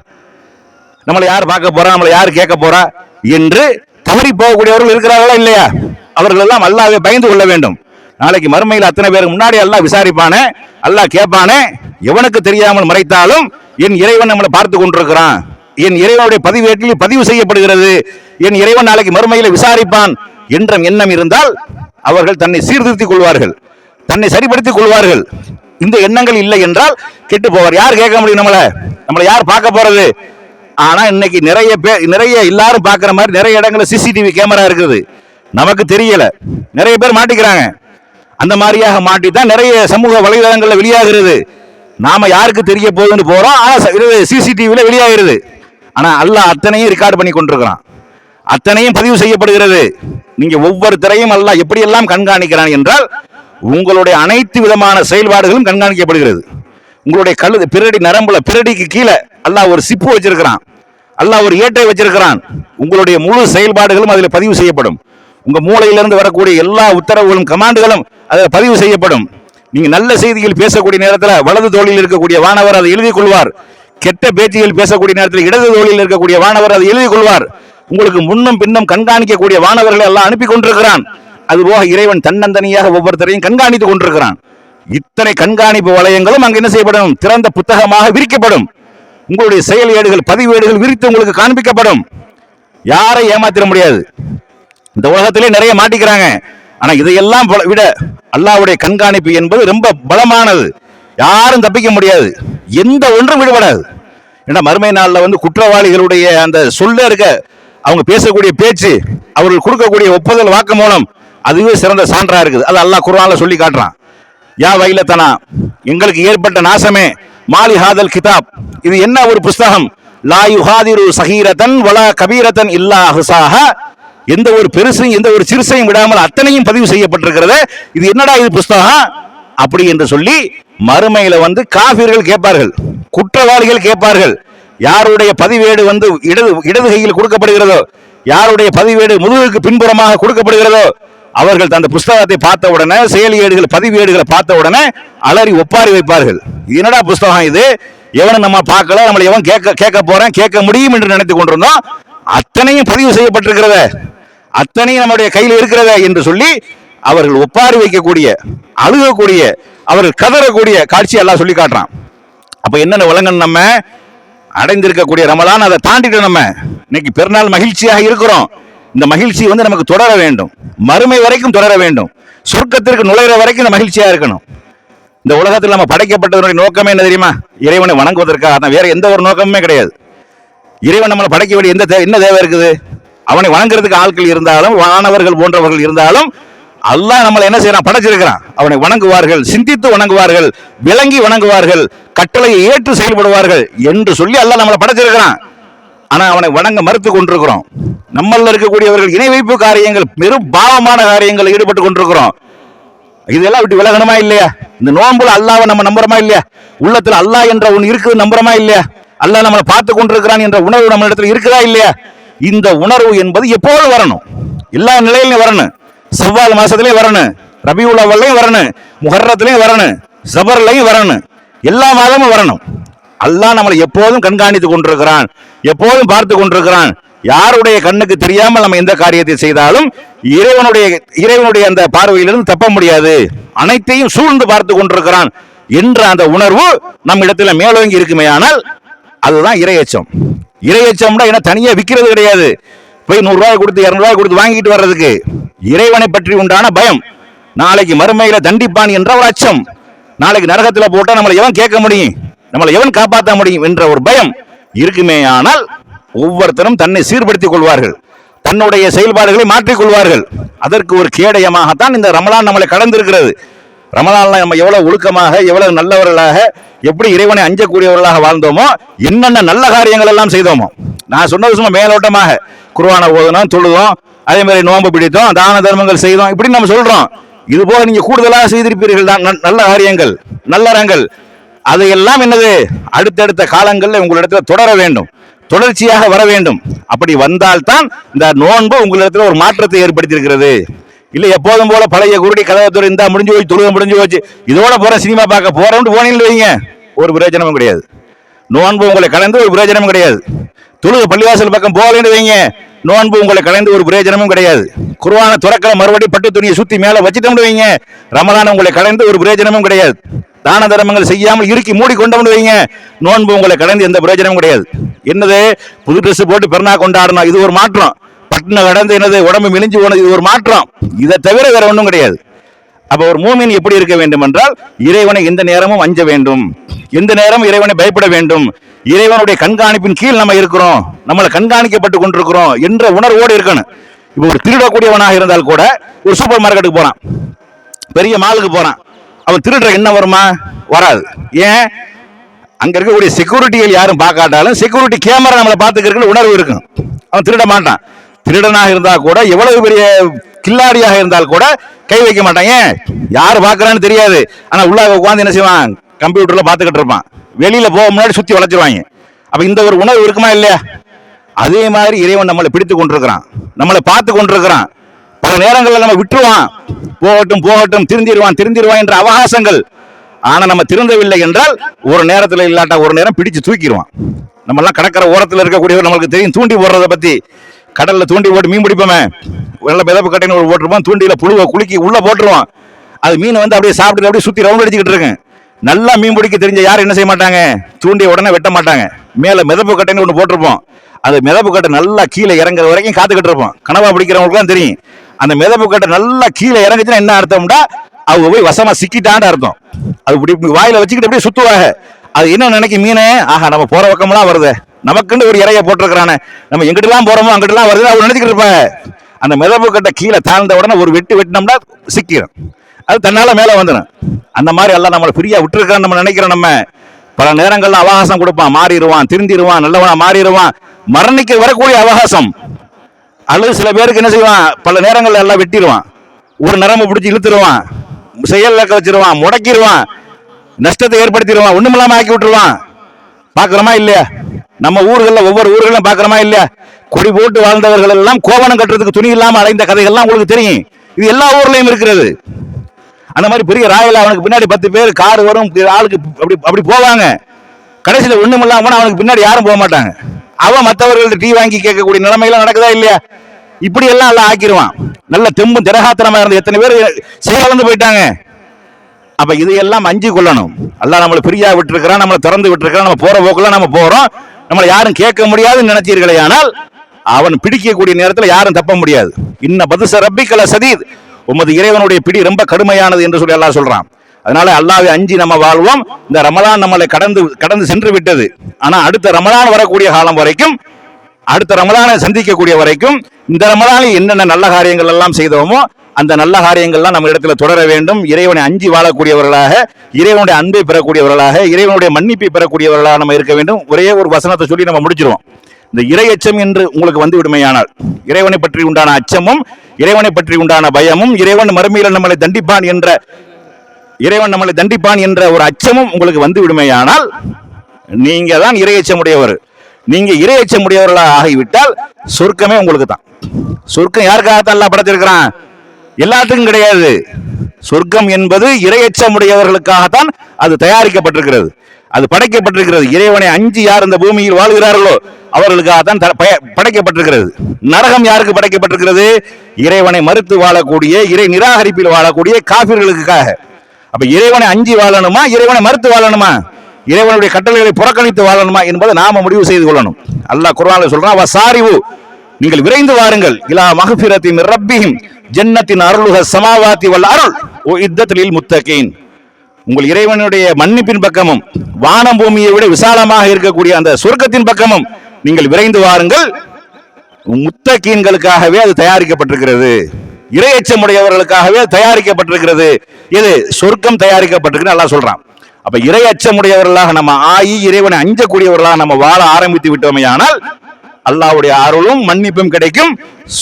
நம்மளை யார் பார்க்க போறா? நம்மளை யார் கேட்க போறா? என்று தவறி போகக்கூடியவர்கள் இருக்கிறார்களா இல்லையா? அவர்கள் எல்லாம் அல்லாவே பயந்து கொள்ள வேண்டும். நாளைக்கு மறுமையில் அத்தனை பேருக்கு முன்னாடி எல்லாம் விசாரிப்பானே அல்லாஹ் கேட்பானே எவனுக்கு தெரியாமல் மறைத்தாலும் என் இறைவன் நம்மளை பார்த்து கொண்டிருக்கிறான். என் இறைவனுடைய பதிவேட்டில் பதிவு செய்யப்படுகிறது. என் இறைவன் நாளைக்கு மறுமையில விசாரிப்பான் என்ற எண்ணம் இருந்தால் அவர்கள் தன்னை சீர்திருத்திக் கொள்வார்கள். தன்னை சரிப்படுத்திக் கொள்வார்கள். இந்த எண்ணங்கள் இல்லை என்றால் கெட்டு போவார் யார் கேட்க முடியும் நம்மள? நம்மளை யார் பார்க்க போறது? ஆனா இன்னைக்கு நிறைய பேர் நிறைய எல்லாரும் பார்க்குற மாதிரி நிறைய இடங்களில் சிசிடிவி கேமரா இருக்குது. நமக்கு தெரியல. நிறைய பேர் மாட்டிக்கிறாங்க. அந்த மாதிரியாக மாட்டி தான் நிறைய சமூக வலைதளங்களில் வெளியாகிறது. நாம யாருக்கு தெரிய போகுதுன்னு போறோம்? ஆனால் சிசிடிவியில் வெளியாகிறது. ஆனால் அல்லாஹ் அத்தனையும் ரெக்கார்டு பண்ணி கொண்டிருக்கிறான். அத்தனையும் பதிவு செய்யப்படுகிறது. நீங்க ஒவ்வொருத்தரையும் அல்லாஹ் எப்படியெல்லாம் கண்காணிக்கிறான் என்றால் உங்களுடைய அனைத்து விதமான செயல்பாடுகளும் கண்காணிக்கப்படுகிறது. உங்களுடைய கழுது பிரடி நரம்புல பிரடிக்கு கீழே அல்லாஹ் ஒரு சிப்பு வச்சிருக்கிறான். அல்லாஹ் ஒரு ஏட்டை வச்சிருக்கிறான். உங்களுடைய முழு செயல்பாடுகளும் அதில் பதிவு செய்யப்படும். உங்க மூளையிலிருந்து வரக்கூடிய எல்லா உத்தரவுகளும் கமாண்டுகளும் அதில் பதிவு செய்யப்படும். நீங்க நல்ல செய்திகள் பேசக்கூடிய நேரத்தில் வலது தோளில் இருக்கக்கூடிய வானவர் அதை எழுதிக் கொள்வார். கெட்ட பேச்சுகள் பேசக்கூடிய நேரத்தில் இடது தோழியில் இருக்கக்கூடிய வானவர் அதை எழுதிக் கொள்வார். உங்களுக்கு முன்னும் பின்னும் கண்காணிக்கக்கூடிய வானவர்களை எல்லாம் அனுப்பி கொண்டிருக்கிறான். அதுபோக இறைவன் தன்னந்தனியாக ஒவ்வொருத்தரையும் கண்காணித்துக் கொண்டிருக்கிறான். இத்தனை கண்காணிப்பு வளையங்களும் அங்கு என்ன செய்யப்படும்? திறந்த புத்தகமாக விரிக்கப்படும். உங்களுடைய செயல் ஏடுகள் பதிவேடுகள் விரித்து உங்களுக்கு காண்பிக்கப்படும். யாரை ஏமாத்திட முடியாது. இந்த உலகத்திலே நிறைய மாட்டிக்கிறாங்க. ஆனா இதையெல்லாம் விட அல்லாவுடைய கண்காணிப்பு என்பது ரொம்ப பலமானது. யாரும் தப்பிக்க முடியாது. எந்த ஒன்றும் விடுபடாது. ஏன்னா மறுமை நாளில் வந்து குற்றவாளிகளுடைய அந்த சொல்ல இருக்க அவங்க பேசக்கூடிய பேச்சு அவர்கள் கொடுக்கக்கூடிய ஒப்புதல் வாக்கு மூலம் அதுவே சிறந்த சான்றா இருக்குது. அது அல்லாஹ் குரானில் சொல்லி காட்டுறான். யா வைலத்தனா எங்களுக்கு ஏற்பட்ட நாசமே மாலி ஹாதல் கிதாப். இது என்ன ஒரு புஸ்தகம்? லா யுஹாதிரு சஹீரத்தன் வலா கபீரத்தன் இல்லா ஹுசாஹ. எந்த ஒரு பெருசையும் எந்த ஒரு சிறுசையும் விடாமல் அத்தனையும் பதிவு செய்யப்பட்டிருக்கிறது. இது என்னடா இது புஸ்தகம்? அப்படி என்று சொல்லி மறுமையில வந்து காபிர்கள் கேட்பார்கள் குற்றவாளிகள் கேட்பார்கள். யாருடைய பதிவேடு வந்து இடது இடது கையில் கொடுக்கப்படுகிறதோ யாருடைய பதிவேடு முதுகுக்கு பின்புறமாக கொடுக்கப்படுகிறதோ அவர்கள் தந்த புஸ்தகத்தை பார்த்த உடனே செயலியேடுகள் பதிவேடுகளை பார்த்த உடனே அலறி ஒப்பாரி வைப்பார்கள். என்னடா புஸ்தகம் இது? எவனும் நம்ம பார்க்கல? நம்மளை எவன் கேட்க கேட்க போறேன்? கேட்க முடியும் என்று நினைத்துக் கொண்டிருந்தோம். அத்தனையும் பதிவு செய்யப்பட்டிருக்கிறத. அத்தனையும் நம்முடைய கையில் இருக்கிறத என்று சொல்லி அவர்கள் ஒப்பாரி வைக்கக்கூடிய அழுகக்கூடிய அவர்கள் கதறக்கூடிய காட்சி எல்லாம் சொல்லி காட்டுறான். அப்போ என்னென்ன விலங்கன் நம்ம அடைந்திருக்கக்கூடிய ரமலான் அதை தாண்டிட்டு நம்ம. இன்னைக்கு பெருநாள் மகிழ்ச்சியாக இருக்கிறோம். இந்த மகிழ்ச்சி வந்து நமக்கு தொடர வேண்டும். மறுமை வரைக்கும் தொடர வேண்டும். சொர்க்கத்திற்கு நுழைகிற வரைக்கும் இந்த மகிழ்ச்சியாக இருக்கணும். இந்த உலகத்தில் நம்ம படைக்கப்பட்டதனுடைய நோக்கமே என்ன தெரியுமா? இறைவனை வணங்குவதற்காக. தான் வேற எந்த ஒரு நோக்கமுமே கிடையாது. இறைவன் நம்மளை படைக்க வேண்டிய எந்த தேவை என்ன தேவை இருக்குது? அவனை வணங்குறதுக்கு ஆட்கள் இருந்தாலும் வானவர்கள் போன்றவர்கள் இருந்தாலும் அல்லாஹ் நம்மளை என்ன செய்யறான் படைச்சிருக்கிறான். அவனை வணங்குவார்கள் சிந்தித்து வணங்குவார்கள் விளங்கி வணங்குவார்கள் கட்டளையை ஏற்று செயல்படுவார்கள் என்று சொல்லி அல்லாஹ் நம்மளை படைச்சிருக்கிறான். ஆனா அவனை வணங்க மறுத்து கொண்டிருக்கிறோம். நம்மள இருக்கக்கூடியவர்கள் இணை வைப்பு காரியங்கள் பெரும் பாவமான காரியங்கள் ஈடுபட்டு கொண்டிருக்கிறோம். இதெல்லாம் விட்டு விலகணுமா இல்லையா? இந்த நோன்புல அல்லாவை நம்ம நம்புறோமா இல்லையா? உள்ளத்துல அல்லாஹ் என்ற ஒன்று இருக்குது நம்புறோமா இல்லையா? அல்லாஹ் நம்மளை பார்த்து கொண்டிருக்கிறான் என்ற உணர்வு நம்ம இடத்துல இருக்குதா இல்லையா? இந்த உணர்வு என்பது எப்போது வரணும்? எல்லா நிலையிலும் வரணும். செவ்வால் மாசத்துலயும் வரணும். ரபி உலவல்லையும் வரணும். முஹர்ரத்துலயும் வரணும். ஜபர்லையும் வரணும். எல்லா மாதமும் வரணும். அல்லாஹ் நம்மளை எப்போதும் கண்காணித்து கொண்டிருக்கிறான். எப்போதும் பார்த்து கொண்டிருக்கிறான். யாருடைய கண்ணுக்கு தெரியாமல் நம்ம எந்த காரியத்தை செய்தாலும் இறைவனுடைய இறைவனுடைய அந்த பார்வையிலிருந்து தப்ப முடியாது. அனைத்தையும் சூழ்ந்து பார்த்து கொண்டிருக்கிறான் என்ற அந்த உணர்வு நம் இடத்துல மேலோங்கி இருக்குமே ஆனால் அதுதான் இரையச்சம் இரையச்சம்னா என்ன? தனியாக விற்கிறது கிடையாது. போய் நூறுரூவாய் கொடுத்து இரநூறுவாய் கொடுத்து வாங்கிட்டு வர்றதுக்கு இறைவனை பற்றி உண்டான பயம். நாளைக்கு மறுமையில தண்டிப்பான் என்ற ஒரு அச்சம். நாளைக்கு நரகத்தில் போட்டால் நம்மளை எவன் கேட்க முடியும்? நம்மளை எவன் காப்பாற்ற முடியும் என்ற ஒரு பயம் இருக்குமே ஆனால் ஒவ்வொருத்தரும் தன்னை சீர்படுத்திக் கொள்வார்கள். தன்னுடைய செயல்பாடுகளை மாற்றிக் கொள்வார்கள். அதற்கு ஒரு கேடயமாகத்தான் இந்த ரமலான் நம்மளை கடந்திருக்கிறது. ரமலான்ல நம்ம எவ்வளவு ஒழுக்கமாக எவ்வளவு நல்லவர்களாக எப்படி இறைவனை அஞ்சக்கூடியவர்களாக வாழ்ந்தோமோ என்னென்ன நல்ல காரியங்கள் எல்லாம் செய்தோமோ. நான் சொன்னது சும்மா மேலோட்டமாக. குருவான ஓதனம் தொழுதோம் அதே மாதிரி நோன்பு பிடித்தோம் தான தர்மங்கள் செய்தோம் இப்படி நம்ம சொல்றோம். இது போக நீங்க கூடுதலாக செய்திருப்பீர்கள் தான் நல்ல காரியங்கள் நல்லறங்கள். அதையெல்லாம் என்னது? அடுத்தடுத்த காலங்களில் உங்களிடத்தில் தொடர வேண்டும். தொடர்ச்சியாக வர வேண்டும். அப்படி வந்தால்தான் இந்த நோன்பு உங்களிடத்தில் ஒரு மாற்றத்தை ஏற்படுத்தியிருக்கிறது. இல்லை எப்போதும் போல பழைய குருடி கதவத்துறை இருந்தா முடிஞ்சு போய் தொழுக முடிஞ்சு போச்சு. இதோட போற சினிமா பார்க்க போறோம்னு போனீங்கன்னு வைங்க. ஒரு பிரயோஜனமும் கிடையாது. நோன்பு உங்களை கலந்து ஒரு பிரயோஜனமும் கிடையாது. தொழுக பள்ளிவாசல் பக்கம் போகலன்னு வைங்க. நோன்பு உங்களை கலைந்து ஒரு பிரயோஜனமும் கிடையாது. குருவான துறக்கிற மறுபடி பட்டு துணியை சுத்தி மேல வச்சுட்டோம்னு வைங்க. ரமலான் உங்களை கலைந்து ஒரு பிரயோஜனமும் கிடையாது. தான தர்மங்கள் செய்யாமல் இறுக்கி மூடி கொண்டோம்னு வைங்க. நோன்பு உங்களை கலைந்து எந்த பிரயோஜனமும் கிடையாது. என்னது? புது ட்ரெஸ் போட்டு பெருநா கொண்டாடணும். இது ஒரு மாற்றம். பட்டின கடந்து என்னது? உடம்பு மெலிஞ்சு போனது. இது ஒரு மாற்றம். இதை தவிர வேற ஒன்றும் கிடையாது. அப்ப ஒரு மூமின் எப்படி இருக்க வேண்டும் என்றால் இறைவனை எந்த நேரமும் அஞ்ச வேண்டும். எந்த நேரமும் இறைவனை பயப்பட வேண்டும். இறைவனுடைய கண்காணிப்பின் கீழ் நம்ம இருக்கிறோம். நம்மளை கண்காணிக்கப்பட்டு கொண்டிருக்கிறோம் என்ற உணர்வோடு இருக்கணும். இப்போ ஒரு திருடக்கூடியவனாக இருந்தால் கூட ஒரு சூப்பர் மார்க்கெட்டுக்கு போறான். பெரிய மாலுக்கு போறான். அவன் திருடுற என்ன வருமா? வராது. ஏன்? அங்க இருக்கக்கூடிய செக்யூரிட்டிகள் யாரும் பார்க்காட்டாலும் செக்யூரிட்டி கேமரா நம்மளை பார்த்துக்கிறதுக்கு உணர்வு இருக்கும். அவன் திருட மாட்டான். திருடனாக இருந்தா கூட எவ்வளவு பெரிய கில்லாடியாக இருந்தால் கூட கை வைக்க மாட்டான் ஏன்? யார் பார்க்குறான்னு தெரியாது. ஆனால் உள்ளாக உட்காந்து என்ன செய்வான்? கம்ப்யூட்டரில் பார்த்துக்கிட்டு இருப்பான். வெளியில் போக முன்னாடி சுற்றி வளைச்சிருவாங்க. அப்போ இந்த ஒரு உணர்வு இருக்குமா இல்லையா? அதே மாதிரி இறைவன் நம்மளை பிடித்து கொண்டிருக்கிறான். நம்மளை பார்த்து கொண்டிருக்கிறான். பல நேரங்களில் நம்ம விட்டுருவான். போகட்டும் போகட்டும் திருந்திடுவான் திருந்திடுவான் என்ற அவகாசங்கள். ஆனால் நம்ம திருந்தவில்லை என்றால் ஒரு நேரத்தில் இல்லாட்டா ஒரு நேரம் பிடிச்சு தூக்கிடுவான். நம்ம கடற்கரை ஓரத்தில் இருக்கக்கூடியவர் நம்மளுக்கு தெரியும். தூண்டி போடுறதை பற்றி கடல்ல தூண்டி போட்டு மீன் பிடிப்போமே. நல்ல மிதப்பு கட்டைன்னு ஒரு போட்டிருப்போம். தூண்டியில் புழுவை குலுக்கி உள்ளே போட்டுருவோம். அது மீனை வந்து அப்படியே சாப்பிட்டு அப்படியே சுற்றி ரவுண்ட் அடிச்சுக்கிட்டு இருக்கேன். நல்லா மீன் பிடிக்க தெரிஞ்ச யாரும் என்ன செய்ய மாட்டாங்க? தூண்டிய உடனே வெட்ட மாட்டாங்க. மேலே மிதப்பு கட்டைன்னு ஒன்று போட்டிருப்போம். அந்த மிதப்பு கட்டை நல்லா கீழே இறங்குற வரைக்கும் காத்துக்கிட்டு இருப்போம். கனவா பிடிக்கிறவங்களுக்கு தான் தெரியும். அந்த மிதப்பு கட்டை நல்லா கீழே இறங்குச்சுன்னா என்ன அர்த்தம்டா அவங்க போய் வசமாக சிக்கிட்டான்னு அர்த்தம். அது இப்படி வாயில் வாயில வச்சுக்கிட்டு அப்படியே சுத்துவாங்க. அது என்ன நினைக்கும் மீனே? ஆஹா நம்ம போகிற பக்கமெல்லாம் வருது. நமக்குன்னு ஒரு இறைய போட்டிருக்கிறானே. நம்ம எங்கிட்டலாம் போறோமோ அங்கிட்டலாம் வருது அவன் நினைச்சிக்கிட்டு இருப்பாங்க அந்த மிதப்பு கட்டை கீழே தாழ்ந்த உடனே ஒரு வெட்டு வெட்டினோம்னா சிக்கிடும் அது தன்னால் மேலே வந்துடும் அந்த மாதிரி எல்லாம் நம்மளை ஃப்ரீயாக விட்டுருக்கான்னு நம்ம நினைக்கிறோம் நம்ம. பல நேரங்களில் அவகாசம் கொடுப்பான். மாறிடுவான் திருந்திடுவான் நல்லவனா மாறிடுவான். மரணிக்க வரக்கூடிய அவகாசம். அல்லது சில பேருக்கு என்ன செய்வான்? பல நேரங்களில் எல்லாம் வெட்டிடுவான். ஒரு நரம்பு பிடிச்சி இழுத்துருவான். செயல் இழக்க வச்சிருவான் முடக்கிடுவான் நஷ்டத்தை ஏற்படுத்திடுவான். ஒண்ணுமில்லாம ஆக்கி விட்டுருவான். பார்க்குறோமா இல்லையா? நம்ம ஊர்களில் ஒவ்வொரு ஊர்களும் பாக்குறோமா இல்லையா? கொடி போட்டு வாழ்ந்தவர்கள் எல்லாம் கோவணம் கட்டுறதுக்கு துணி இல்லாமல் அடைந்த கதைகள்லாம் உங்களுக்கு தெரியும். இது எல்லா ஊர்லயும் இருக்கிறது. அந்த மாதிரி பெரிய ராயல் அவனுக்கு பின்னாடி பத்து பேர் கார் வரும் ஆளுக்கு அப்படி அப்படி போவாங்க. கடைசியில் ஒண்ணும் இல்லாம அவனுக்கு பின்னாடி யாரும் போக மாட்டாங்க. அவன் மற்றவர்கள்ட்ட டீ வாங்கி கேட்கக்கூடிய நிலைமையெல்லாம் நடக்குதா இல்லையா? இப்படி எல்லாம் எல்லாம் ஆக்கிடுவான் நல்ல தெம்பும் திரகாத்திரமா இருந்த எத்தனை பேர் செயலந்து போயிட்டாங்க. அப்ப இதையெல்லாம் அஞ்சு கொள்ளணும் அல்லாஹ் நம்மளை பிரியா விட்டுருக்கிறான் நம்மளை திறந்து விட்டுருக்கிறான் நம்ம போற போக்குல நம்ம போறோம். நம்மளை யாரும் கேட்க முடியாதுன்னு நினைச்சீர்களே ஆனால் அவன் பிடிக்கக்கூடிய நேரத்தில் யாரும் தப்ப முடியாது. இன்ன பதுச ரப்பிக்கல சதீத். உமது இறைவனுடைய பிடி ரொம்ப கடுமையானது என்று சொல்லி எல்லாம் சொல்றான். அதனால அல்லாவை அஞ்சி நம்ம வாழ்வோம். இந்த ரமலான் நம்மளை கடந்து கடந்து சென்று விட்டது. ஆனா அடுத்த ரமலான் வரக்கூடிய காலம் வரைக்கும் அடுத்த ரமலானை சந்திக்கக்கூடிய வரைக்கும் இந்த ரமலானில் என்னென்ன நல்ல காரியங்கள் எல்லாம் செய்தோமோ அந்த நல்ல காரியங்கள்லாம் நம்ம இடத்துல தொடர வேண்டும். இறைவனை அஞ்சி வாழக்கூடியவர்களாக இறைவனுடைய அன்பை பெறக்கூடியவர்களாக இறைவனுடைய மன்னிப்பை பெறக்கூடியவர்களாக நம்ம இருக்க வேண்டும். ஒரே ஒரு வசனத்தை சொல்லி நம்ம முடிச்சிருவோம். இந்த இறை அச்சம் என்று உங்களுக்கு வந்து விடுமையானால் இறைவனை பற்றி உண்டான அச்சமும் இறைவனை பற்றி உண்டான பயமும் இறைவன் மறுமையில் நம்மளை தண்டிப்பான் என்ற இறைவன் நம்மளை தண்டிப்பான் என்ற ஒரு அச்சமும் உங்களுக்கு வந்து விடுமையானால் நீங்க தான் இறையச்சமுடையவர் நீங்க இறையச்சமுடையவர்களாக ஆகிவிட்டால் சொர்க்கமே உங்களுக்கு தான். சொர்க்கம் யாருக்காகத்தான் எல்லாம் படைச்சிருக்கிறான் எல்லாத்துக்கும் கிடையாது. சொர்க்கம் என்பது இரையச்சமுடையவர்களுக்காகத்தான் அது தயாரிக்கப்பட்டிருக்கிறது. அது படைக்கப்பட்டிருக்கிறது. இறைவனை அஞ்சு யார் இந்த பூமியில் வாழ்கிறார்களோ அவர்களுக்காகத்தான் த- பய- படைக்கப்பட்டிருக்கிறது. நரகம் யாருக்கு படைக்கப்பட்டிருக்கிறது? இறைவனை மறுத்து வாழக்கூடிய இறை நிராகரிப்பில் வாழக்கூடிய காபிர்களுக்காக. அப்ப இறைவனை அஞ்சு வாழணுமா? இறைவனை மறுத்து வாழணுமா? இறைவனுடைய கட்டளைகளை புறக்கணித்து வாழணுமா என்பதை நாம முடிவு செய்து கொள்ளணும். அல்லாஹ் குர்ஆன்ல சொல்றான் சாரிவு நீங்கள் விரைந்து வாருங்கள். இலா மகபிரத்தின் ரப்பியும் ஜன்னத்தின் அருளுக சமாவாத்தி வல்ல அருள். ஓ யுத்தத்தில் முத்தகீன். உங்கள் இறைவனுடைய மன்னிப்பின் பக்கமும் வானம் பூமியை விட விசாலமாக இருக்கக்கூடிய அந்த சொர்க்கத்தின் பக்கமும் நீங்கள் விரைந்து வாருங்கள். முத்தகீன்களுக்காகவே அது தயாரிக்கப்பட்டிருக்கிறது. இரையச்சமுடையவர்களுக்காகவே அது தயாரிக்கப்பட்டிருக்கிறது. இது சொர்க்கம் தயாரிக்கப்பட்டிருக்கிறது நல்லா சொல்றான். அப்ப இரையச்சமுடையவர்களாக நம்ம ஆயி இறைவனை அஞ்சக்கூடியவர்களாக நம்ம வாழ ஆரம்பித்து விட்டோமேயானால் அல்லாவுடைய அருளும் மன்னிப்பும் கிடைக்கும்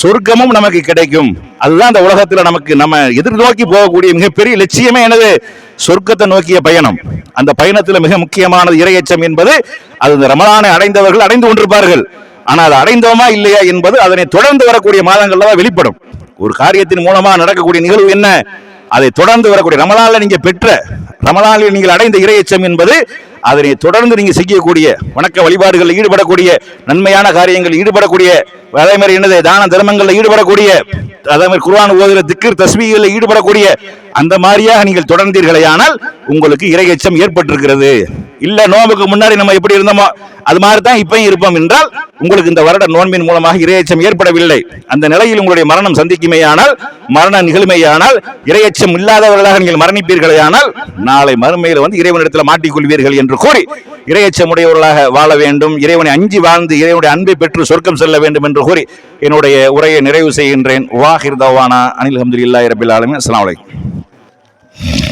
சொர்க்கமும் நமக்கு கிடைக்கும். அதுதான் இந்த உலகத்துல நமக்கு நம்ம எதிர்நோக்கி போகக்கூடிய மிகப்பெரிய லட்சியமே என்னது? சொர்க்கத்தை நோக்கிய பயணம். அந்த பயணத்துல மிக முக்கியமானது இரையச்சம் என்பது அது இந்த ரமலானை அடைந்தவர்கள் அடைந்து கொண்டிருப்பார்கள். ஆனால் அது அடைந்தோமா இல்லையா என்பது அதனை தொடர்ந்து வரக்கூடிய மாதங்கள்ல தான் வெளிப்படும். ஒரு காரியத்தின் மூலமா நடக்கக்கூடிய நிகழ்வு என்ன? அதை தொடர்ந்து வரக்கூடிய ரமலான்ல நீங்க பெற்ற ரமலானில் நீங்கள் அடைந்த இரையச்சம் என்பது அதனை தொடர்ந்து நீங்கள் செய்யக்கூடிய வணக்க வழிபாடுகளில் ஈடுபடக்கூடிய நன்மையான காரியங்களில் ஈடுபடக்கூடிய அதே மாதிரி என்னது தான தர்மங்களில் ஈடுபடக்கூடிய அதே மாதிரி குர்ஆன் ஓதுகிற திக்கர் தஸ்மிகளில் ஈடுபடக்கூடிய அந்த மாதிரியாக நீங்கள் தொடர்ந்தீர்களே ஆனால் உங்களுக்கு இறையச்சம் ஏற்பட்டிருக்கிறது. இல்லை நோம்புக்கு முன்னாடி நம்ம எப்படி இருந்தோமோ அது மாதிரி தான் இப்பயும் இருப்போம் என்றால் உங்களுக்கு இந்த வருட நோன்பின் மூலமாக இரையச்சம் ஏற்படவில்லை. அந்த நிலையில் உங்களுடைய மரணம் சந்திக்குமேயானால் மரண நிகழ்மையானால் இரையச்சம் இல்லாதவர்களாக நீங்கள் மரணிப்பீர்களேயானால் நாளை மறுமையில் வந்து இறைவனிடத்தில் மாட்டிக்கொள்வீர்கள் என்று என்று கூறி இறையச்சமுடையவர்களாக வாழ வேண்டும் இறைவனை அஞ்சி வாழ்ந்து இறைவனுடைய அன்பை பெற்று சொர்க்கம் செல்ல வேண்டும் என்று கூறி என்னுடைய உரையை நிறைவு செய்கின்றேன். வாஹிர் தவானா. அனில் அஹமதுல்லாஹி ரபில் ஆலமின். அஸ்லாம் வலைக்கம்